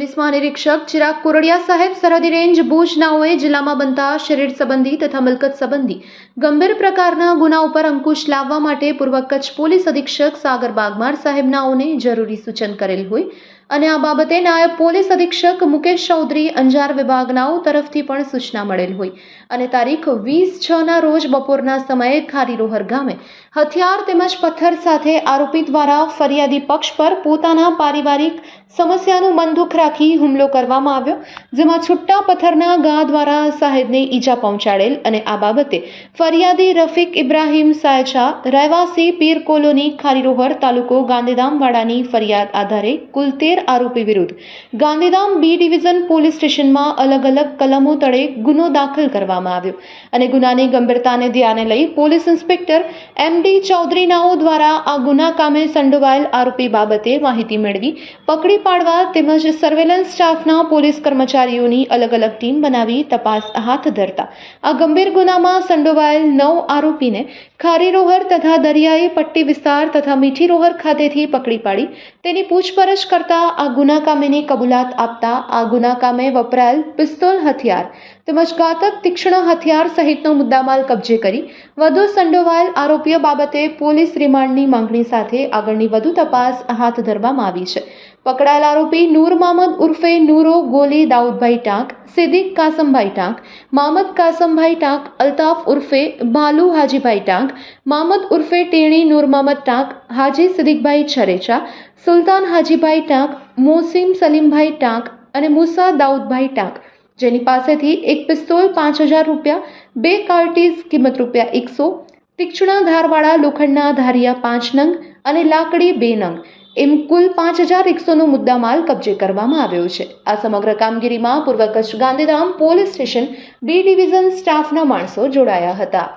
Police મહાનિરીક્ષક Chirag Kordia સાહેબ સરહદી range Bhuj નાઓએ જિલ્લામાં બનતા શરીર સંબંધી તથા મિલકત સંબંધી ગંભીર પ્રકારના ગુના ઉપર અંકુશ લાવવા માટે પૂર્વ કચ્છ પોલીસ અધિક્ષક સાગર બાગમાર સાહેબ નાઓને જરૂરી સૂચન કરેલ હોય. અને આ બાબતે નાયબ પોલીસ અધિક્ષક મુકેશ ચૌધરી અંજાર વિભાગનાઓ તરફથી પણ સૂચના મળેલ હોય. અને તારીખ વીસ છ ના રોજ બપોરના સમયે ખારીરોહર ગામે હથિયાર તેમજ પથ્થર સાથે આરોપી દ્વારા ફરિયાદી પક્ષ પર પોતાના પારિવારિક સમસ્યાનું બંદૂક રાખી હુમલો કરવામાં આવ્યો, જેમાં છુટ્ટા પથ્થરના ઘા દ્વારા સાહેબને ઈજા પહોંચાડેલ અને આ બાબતે ફરિયાદી રફીક ઇબ્રાહીમ સાયચા રહેવાસી પીર કોલોની ખારીરોહર તાલુકો ગાંધીધામવાડાની ફરિયાદ આધારે કુલ તેર આરોપી વિરુદ્ધ. ગાંધીધામ બી ડિવિઝન પોલીસ સ્ટેશનમાં અલગ અલગ કલમો તળે ગુનો દાખલ કરવામાં આવ્યો અને ગુનાની ગંભીરતાને ધ્યાને લઈ પોલીસ ઇન્સ્પેક્ટર એમ ડી ચૌધરીનાઓ દ્વારા આ ગુના કામે સંડોવાયેલ આરોપી બાબતે માહિતી મેળવી, પકડી પાડવા તેમજ સર્વેલન્સ સ્ટાફના પોલીસ કર્મચારીઓની અલગ અલગ ટીમ બનાવી તપાસ હાથ ધરતા. આ ગંભીર ગુનામાં સંડોવાયેલ નવ આરોપીને ખારીરોહર તથા દરિયાઈ પટ્ટી વિસ્તાર તથા મીઠી રોહર ખાતેથી પકડી પાડી, તેની પૂછપરછ કરતા આ ગુના કામેની કબૂલાત આપતા આ ગુના કામે વપરાયેલ પિસ્તોલ હથિયાર તેમજ ઘાતક તીક્ષ્ણ હથિયાર સહિતનો મુદ્દામાલ કબજે કરી વધુ સંડોવાયેલ આરોપીઓ બાબતે પોલીસ રિમાન્ડની માંગણી સાથે આગળની વધુ તપાસ હાથ ધરવામાં આવી છે. પકડાયેલ આરોપી નૂર મામદ ઉર્ફે નૂરો ગોલી દાઉદભાઈ ટાંક, સિદ્દીક કાસમભાઈ ટાંક, મામદ કાસમભાઈ ટાંક, અલ્તાફ ઉર્ફે ભાલુ હાજીભાઈ ટાંક, મામદ ઉર્ફે ટેણી નૂર મામદ ટાંક, હાજી સિદ્દીકભાઈ છરેચા, સુલતાન હાજીભાઈ ટાંક, મોસીમ સલીમભાઈ ટાંક અને મુસા દાઉદભાઈ ટાંક. જેની પાસેથી એક પિસ્તોલ પાંચ હજાર રૂપિયા, બે કાર્ટીઝ કિંમત રૂપિયા એકસો, તીક્ષણા ધારવાળા લોખંડના ધારિયા પાંચ નંગ અને લાકડી બે નંગ. એમ કુલ પાંચ હજાર એકસોનો મુદ્દામાલ કબજે કરવામાં આવ્યો છે. આ સમગ્ર કામગીરીમાં પૂર્વ Kutch Gandhidham police station B division સ્ટાફના માણસો જોડાયા હતા.